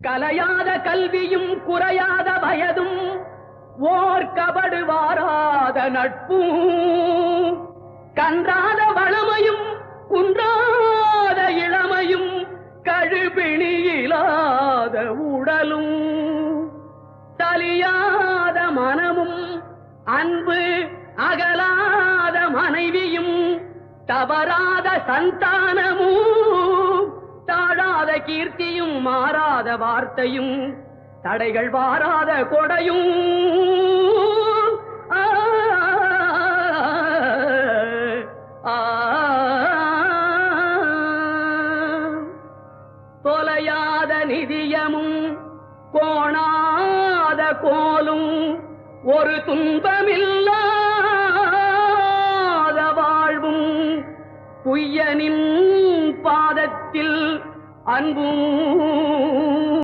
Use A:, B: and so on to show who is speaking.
A: கலையாத கல்வியும் குறையாத வயதும் ஓர் கபடு வாராத நட்பும். கன்றாத வளமையும் குன்றாத இளமையும் கழுபிணியிலாத உடலும். தலியாத மனமும் அன்பு அகலாத மனைவியும் தவறாத சந்தானமும் கீர்த்தியும் மாறாத வார்த்தையும் தடைகள் வாராத கொடையும் ஆ, தொலையாத நிதியமும் கோணாத கோலும் ஒரு துன்பமில்லாத வாழ்வும் குய்யனின் பாத அன்பும்